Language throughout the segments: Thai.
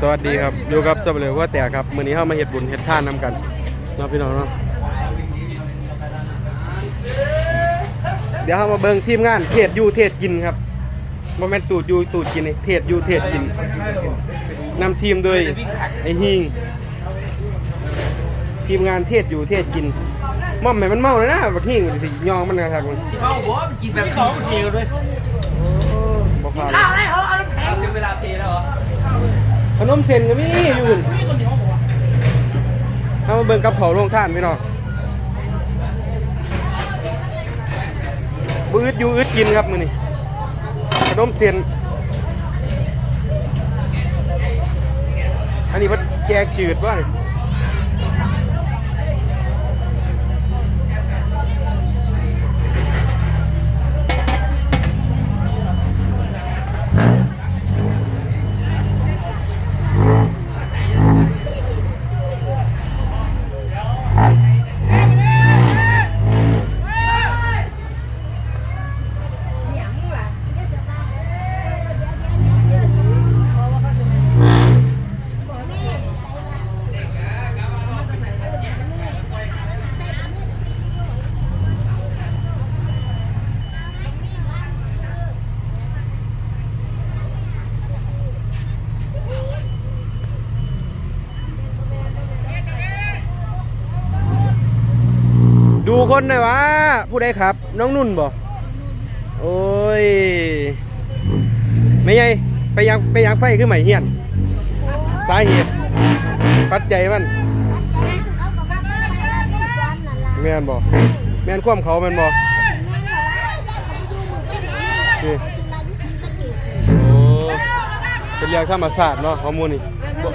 สวัสดีครับอยู่กับสับเลยว่าแต่ครับมื้อนี้เฮามาเฮ็ดบุญเฮ็ดทานนํกันเนาะพี่น้องเนาะเดี๋ยวเฮามาเบิ่งทีมงานเทศอยู่เทศกินครับบ่แม่นตูดอยู่ตูดกินนี่เทศอยู่เทศกินนำทีมโดยไอ้ฮิงทีมงานเทศอยู่เทศกินม่อมให้มันเมาเลยนะบักฮิงสิยองมันนะครับมันเมาหัวมันกินแบบสองเทียวด้วยบ่พาข้าวได้เขาเอาน้ำแข็งถึงเวลาเทแล้วเหรอ ขนมเส้นก็มีอยู่หุ่นเอามาเบิ่งกับเขาวโรงท่านพี่น้องบอึดอยู่อึดกินครับมือนี่ขนมเส้นอันนี้มันแกงจืดว่านี่ย คนหน่อยวะผู้ใดครับ น้องนุ่นบ่โอ้ยไม่ไงไปยังไปยังไฟขึ้นใหม่เฮียน สาเหตุปัจจัยมันแม่นบ่แม่นความเขาแม่นบ่นี่โอ้เป็นเรื่องธรรมศาสตร์เนาะข้อมูลนี่บ่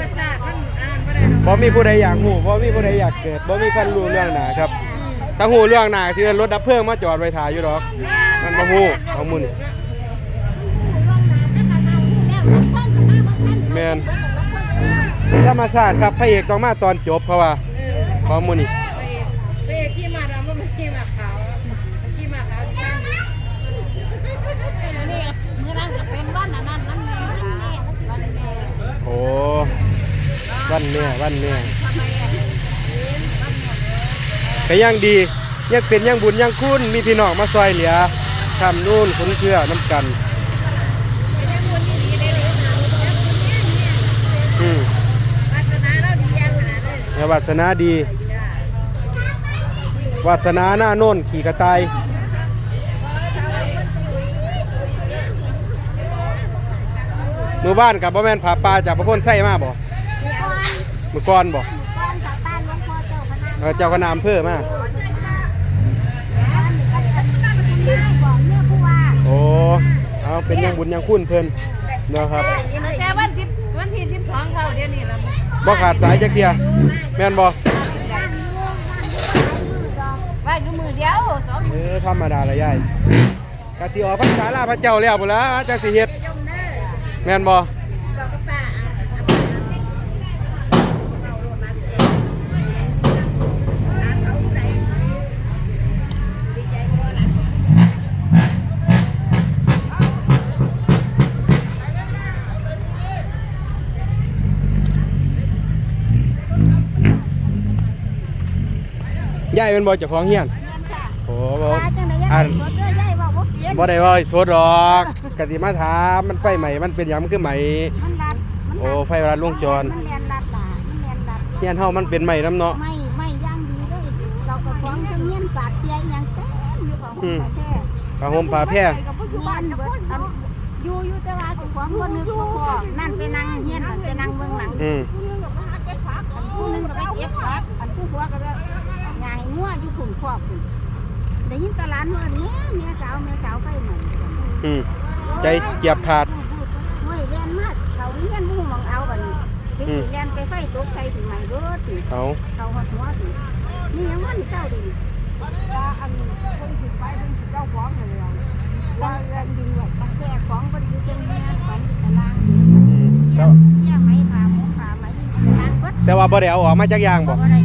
บ่มีผู้ใดอยากฮู้บ่มีผู้ใดอยากเกิดบ่มีคนรู้เรื่องหน้าครับ ถ้าฮู้เรื่องหน้าที่เอิ้นรถดับเพลิงมาจอดไว้ถ่ายอยู่ดอก มันบ่ฮู้ข้อมูลนี่แม่นธรรมชาติครับพระเอกต้องมาตอนจบเพราะว่าข้อมูลนี่ไปขี่มาดำว่ามันขี่มาขาวขี่มาขาวที่ข้างนี้นี่มือนั้นก็เป็นวันนั้นนั่นนั่นนี่ค่ะวันแม่โอ้วันแม่วันแม่ ก็ยังดียังเป็นยังบุญยังคุณมีพี่น้องมาซอยเหลือทำนู่นคุ้นเชื่อน้ำกันอืมวาสนาเราดีอย่างขนาดเลยแล้ววาสนาดี วาสนาหน้าโน่นขี่กระต่ายมือบ้านกับบ่แม่นผาปลาจากพระพ้นไส้มาบ่มือก้อนบ่บ้านชาวบ้ เออเจ้าคณะอำเภอมาบอกเนี่ยผู้ว่าโอ้เอาเป็นยังบุญยังคุณเพิ่นเนาะครับแต่วันสิบวันที่สิบสองเขาเดี๋ยวนี้ละบ่ขาดสายจักเทียแม่นบ่ว่าอยู่มือเดียวสองเออธรรมดาละยายกะสิออกพรรษาลาพระเจ้าแล้วพุ่นละจักสิเฮ็ดแม่นบ่บอกกับ ยายเป็นบ่เจ้าของเฮียนโอ้บ่ตาจังได๋ยังอ่านสดเด้อยายว่าบ่เปลี่ยนบ่ได้ว่าโสดดอกกะสิมาถามมันไฟใหม่มันเป็นหยังมันคือใหม่มันรัดมันโอ้ไฟรัดวงจรมันเรียนรัดล่ะมันเรียนรัดเฮียนเฮามันเป็นใหม่นํเนาะไม่ไม่ย่างดีเลยเราก็ฟ้องจนเงียนสาดเสียอีหยังเต็มอยู่ของอืมประเทศผ้าห่มผ้าแพร่อยู่บ้านเบิดอันอยู่อยู่แต่ว่าเจ้าของบ่นึกบ่พอนั่นไปนั่งเฮียนนั่นไปนั่งเบิ่งหนังอืมผู้หนึงก็ไปเก็บผักอันผู้หัวก็แบบยาย งัวอยู่ขุนครอบคุณได้ยินตะหลานเอิ้นแม่แม่สาวแม่สาวไฟใหม่อืมใจเกียบขาดห้วยแล่นมาเขาเฮียนบ่ฮู้หมองเอาบัดนี้ไปอืมแล่นไปไฟตกใส่ถึงใหม่เบิดติเอาเขาหัวหัวตินี่ยังวันเศร้าดิว่าอันเพิ่นสิไปเพิ่นสิเจ้าของนั่นแหละว่าเรื่องดินไว้ตั้งแต่ของบ่ได้อยู่เจังเมียของอยู่ตารางอืมแต่ว่าเนี่ยไม้ขาหมูขาไม้ตารางเบิดแต่ว่าบ่ได้เอาออกมาจักอย่างบ่บ่ได้จัง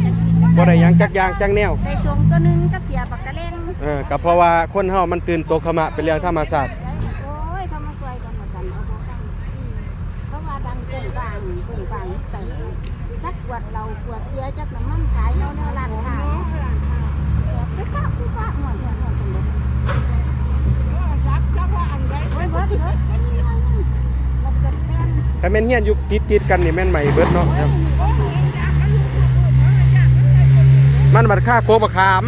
กิน บ่ได้หยังจักอย่างจักแนว ได้ส่งตัวหนึงกับเสียปากกะเล่งเออก็เพราะว่าคนเฮามันตื่นตกขมะเป็นเรื่องธรรมชาติ โอ้ยทำมาสวยกันมาสั่นเอาบ่กันเพราะว่าดังกุ้งกลางกุ้งกลางแต่จักขวดเราขวดเบียร์จักน้ำมันขายเนาะเนาะร้านค้าเนาะไปป้าไปป้าหมดหมดหมดสมบูรณ์รักจักว่าอันใดเบิดเบิดเบิดอันนี้อันนี้มันเป็นแป้นถ้าแม่นเฮียนอยู่ติดๆกันนี่แม่นใหม่เบิดเนาะครับ มันบัดค่าโคกบักขาม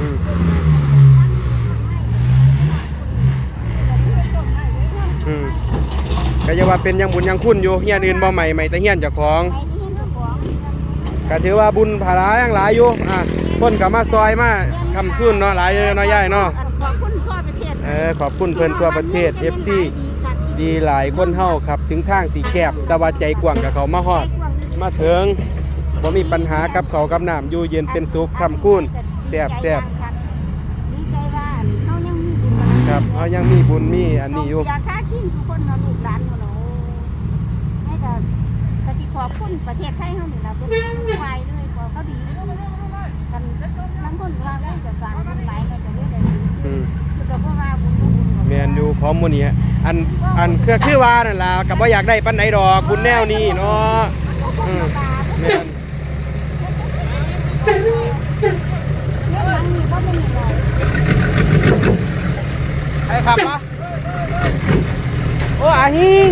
อืมอืมก็จะว่าเป็นยังบุญยังคุณอยู่เฮียนอื่นบ่ใหม่ใหม่แต่เฮียนเจ้าของก็ถือว่าบุญผาลายังหลายอยู่อะคนก็มาซอยมาคำชุนเนาะหลายอยู่เนาะย่ายเนาะขอบคุณทั่วประเทศเออขอบคุณเพิ่นทั่วประเทศ FC ดีหลายคนเฮาครับ ถึงทางสีแคบแต่ว่าใจกว้างกับเขามาฮอด มาถึงบ่มีปัญหากับเขากับน้ำอยู่เย็นเป็นสุขคำคูนแซบแซบดีใจว่าเฮายังมีบุญครับเฮายังมีบุญมีอันนี้อยู่อยากค้ากินทุกคนเนาลูกหลานเนาให้ก็ก็สิขอบคุณประเทศไทยเฮานี่ล่ะเป็นผู้วายเลยขอเขาดีกันน้ำคนว่าเอ้ยจะสร้างบุญหลายเนาะจะเรื่อย อืม ๆคือก็เพราะว่าบุญบุญบุญ แมนอยู่พร้อมมื้อนี้อันอันคือคือว่านั่นล่ะก็บ่อยากได้ปานใดดอกบุญแนวนี้เนาะอืมแม่นเรื่องหลังนี่บ่เป็นหยังใครขับปะโอ้อาหิง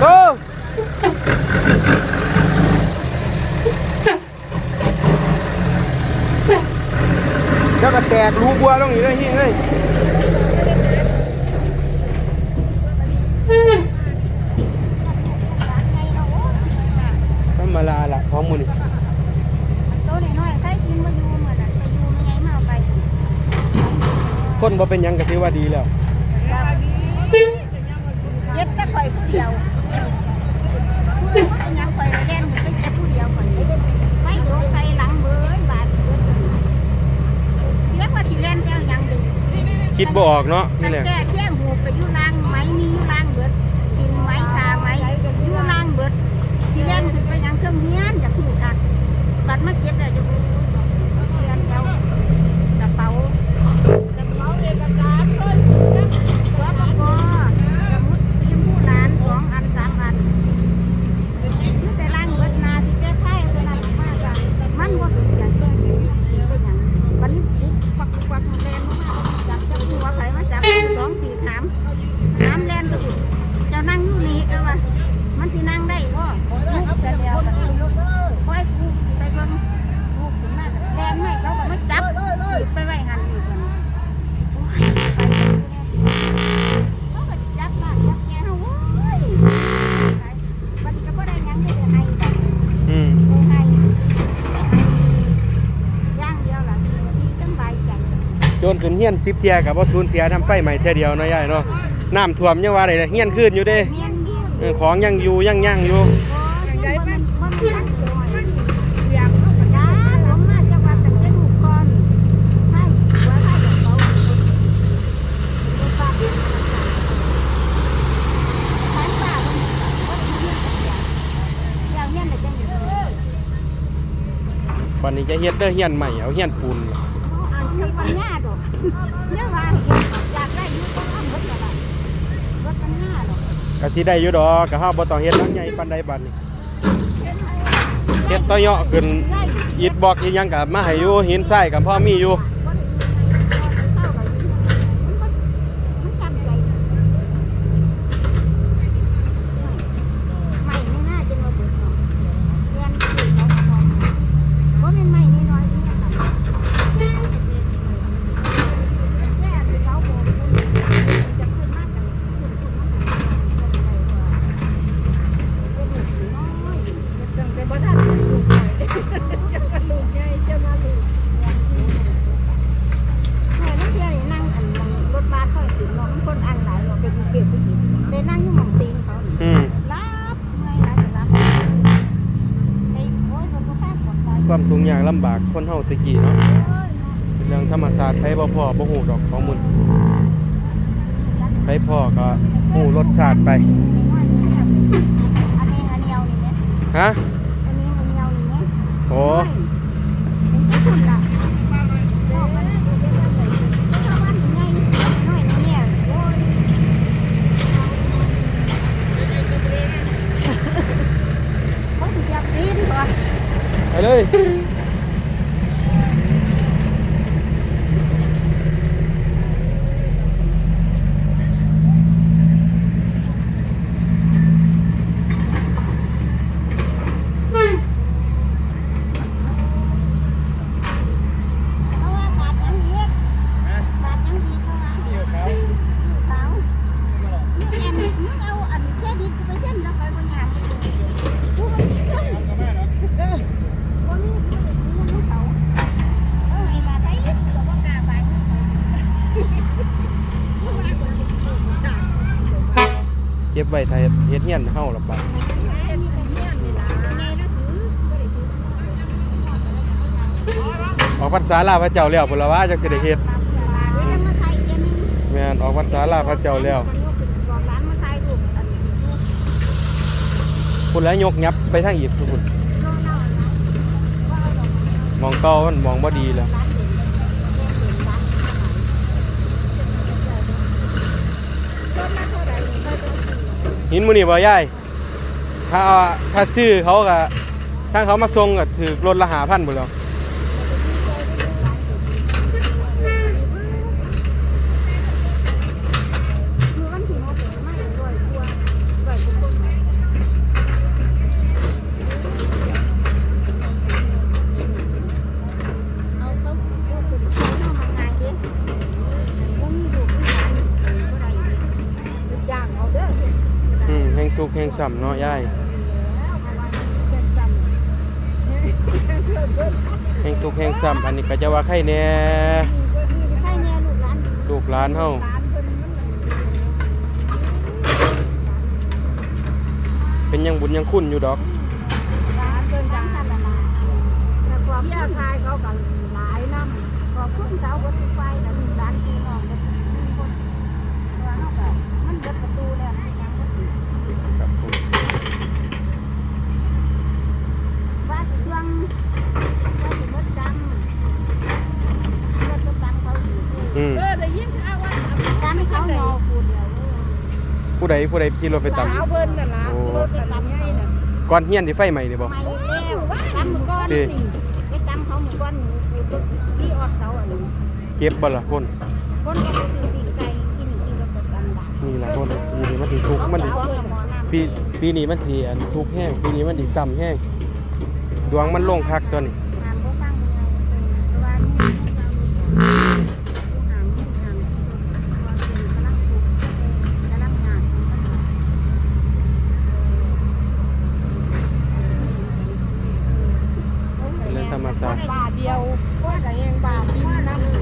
โอ้เจ้าก็แตกรูบั วตรงนี้เลยหิงเลยธรรมดาละของมือนั้นไปอยู่แม่ใหญ่มาเอาไปคนบ่เป็นยังก็ถือว่าดีแล้วเย็บแต่ข่อยผู้เดียวผู้อื่นบ่เป็นหยังข่อยแล่นอยู่ไปเจ็บผู้เดียวข่อยไม่โดนใส่หลังเบิ่นบาดเบิดเรียกว่าสิแล่นไปเอาหยังดี คิดบ่ออกเนาะนี่แหละ แก้เที่ยงหูไปอยู่ล่างไม้มีอยู่ล่างเบิดสินไม้ตาไม้อยู่ล่างเบิดสิแล่นขึ้นไปหยังเครื่องเฮียนอยากถูกอัดบัดมาเก็บได้จะบ่เรียนเอากระเป๋ากระเป๋าเอกสารเพิ่นสวปกสมุดสีชมพูร้านสองอันสามอันอยู่แต่ล่างเบิดนาสิแก้ไขตัวนั้นออกมาจ้ะมันบ่สุดอย่างแก้เป็นหยังวันนี้ปุ๊บปักปักแรงมากจับจับหัวไผมาจับสองปีถามถามแลนไปอีกเจ้านั่งอยู่นี่เออว่ามันสินั่งได้บ่ลูกแต่แล้วกันคอยกูไปเบิ่งลูกถึงมาแลนไม่เขาก็มาจับไปไว้หันอีกกันโอ้ยไปเขาก็จับมาจับแกเฮาโอ้ยบัดนี้ก็บ่ได้หยังเลยให้กัน อืม ให้ย่างเดียวล่ะที่สบายใจ โจนขึ้นเฮี้ยนชิปเทียกับว่าสูญเสียน้ำไฟใหม่เท่ยเดียวน้อยใายเนาะน้ำท่วมยังว่าไรเฮี้ยนขึ้นอยู่เด้เของยังอยู่ยังย่างอยู่วันนี้จะเฮ็ดเตอร์เฮียนใหม่เอาเฮียนปูน เนี่ยว่าอยากได้อยู่ก็ทำหมดก็ได้รถปัญญาหรอกกะที่ได้อยู่ดอกกะห้าบ่ต้องเฮ็ดหลังใหญ่ปานใดบัดนี้เฮ็ดต่อยอขึ้นอิดบล็อกอีหยังก็มาให้อยู่หินทรายก็พอมีอยู่ ไม่ไม่น่าจะมาเบิดหรอกเรียนสี่เขาก็บอกว่าเป็นไม่น้อยๆนี่ค่ะแค่ที่เขาบอกจะขึ้นมากกันขึ้นขึ้นมากกันเป็นลูกน้อยจังแต่บ่ทันลูกใหญ่จะลูกใหญ่จะมาลูกแม่นักเที่ยวนี่นั่งอันรถบัสเขาถึงเนาะมันคนอ่างหลายเนาะเป็นกรุงเทพไปอีกได้นั่งอยู่หม่องตีนเขานี่ อืม รับเมื่อยนะจะรับไอ้โอ้ยรถก็ข้ามกดไป ความทุกข์ ยากลำบากคนเฮาแตะกี้เนาะเป็นเรื่องธรรมศาสตร์ไผบ่พอบ่ฮู้ดอกของมันไผพ่อก็ฮู้รสชาติไปอันนี้อันเดียวนี่ไหมฮะอันนี้อันเดียวนี่ไหมโอ้เป็นคนละพ่อมันเป็นคนใหญ่ เก็บไว้ถ้าเฮ็ดเฮ็ดเฮียนเฮาล่ะบาดไงนะถือบ่ได้ถือออกพรรษาลาพระเจ้าแล้วพุ่นละว่าจักสิได้เฮ็ดเดี๋ยวจะมาใส่เย็นนึงแม่นออกพรรษาลาพระเจ้าแล้วบอกร้านมาใส่ลูกอันนี้พุ่นแล้วยกยับไปทางอีกพุ่นโลเน่านะว่าเอาดอกมองเก่ามันมองบ่ดีแล้ว ร้านเด่นเด่นร้านต้นละเท่าไหร่เคยเป็น หินมือนี้บ่ยายถ้าถ้าซื้อเขาก็ถ้าเขามาส่งก็ถือรถละหาพันหมดแล้ว คือวันที่หกไม่ร้อยกว่าร้อยกว่าคนเอาเขาเอาไปดิเขาเอามาไงเด้ว่ามีลูกมีหลานบ่ได้ลูกจ้างเอาเด้อ อืมแห่ งทุกข์แห่งซ้ำเนาะยายแห่งทุกข์แห่งซ้ำอันนี้ก็จะว่าใครแหน่ลูกหลานเฮาเป็นยังบุญยังคุณอยู่ดอกขอบคุณสาววัดไฟและลูกหลานพี่น้อง ยวผู้ใดผู้ใดขี่รถไปตามสาวเพิ่นน่ะล่ะรถกันใหญ่น่ะก่อนเฮียนที่ไฟใหม่นี่บ่ไม่แล้วกรรมมือก้อนที่ไปกรรมเขามือก้อนที่ออดเขาอะนี่เก็บบ่ล่ะคนคนก็ไปซื้อปีกไก่กินกินแล้วก็กรรมด่านี่ล่ะคนปีนี้มันสิทุกข์มันสิเอากับหมอน้ำปีปีนี้มันสิอันทุกข์แห้งปีนี้มันสิซ้ำแห้ง ดวงมันลงคักตัวนี้ งานบ่ฟังยังไงเพราะว่านี่ห่างห่างว่าคือกำลังถูกกำลังงาน เป็นเรื่องธรรมชาติ บาทเดียวว่าแต่เองบาทบินนะ นี่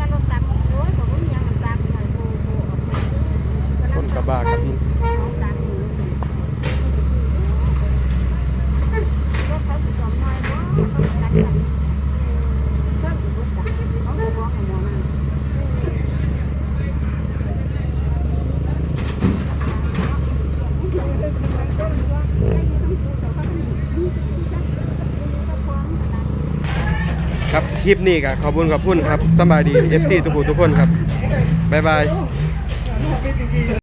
มันลงตักโอ้ยบอกว่ามียังตักหน่อยโบโบออกมา คนกระบะกับพิน เอาตักหนูรถเขาสิสองน้อยเนาะเขาสิตักกันเครื่องสิบรถตักเขาบ่บอกให้หมอนั่นเครับค ลิปนี้ก็ขอบคุณขอบคุณครับสบายดี FC ทุกผู้ทุกคนครับ บ๊ายบาย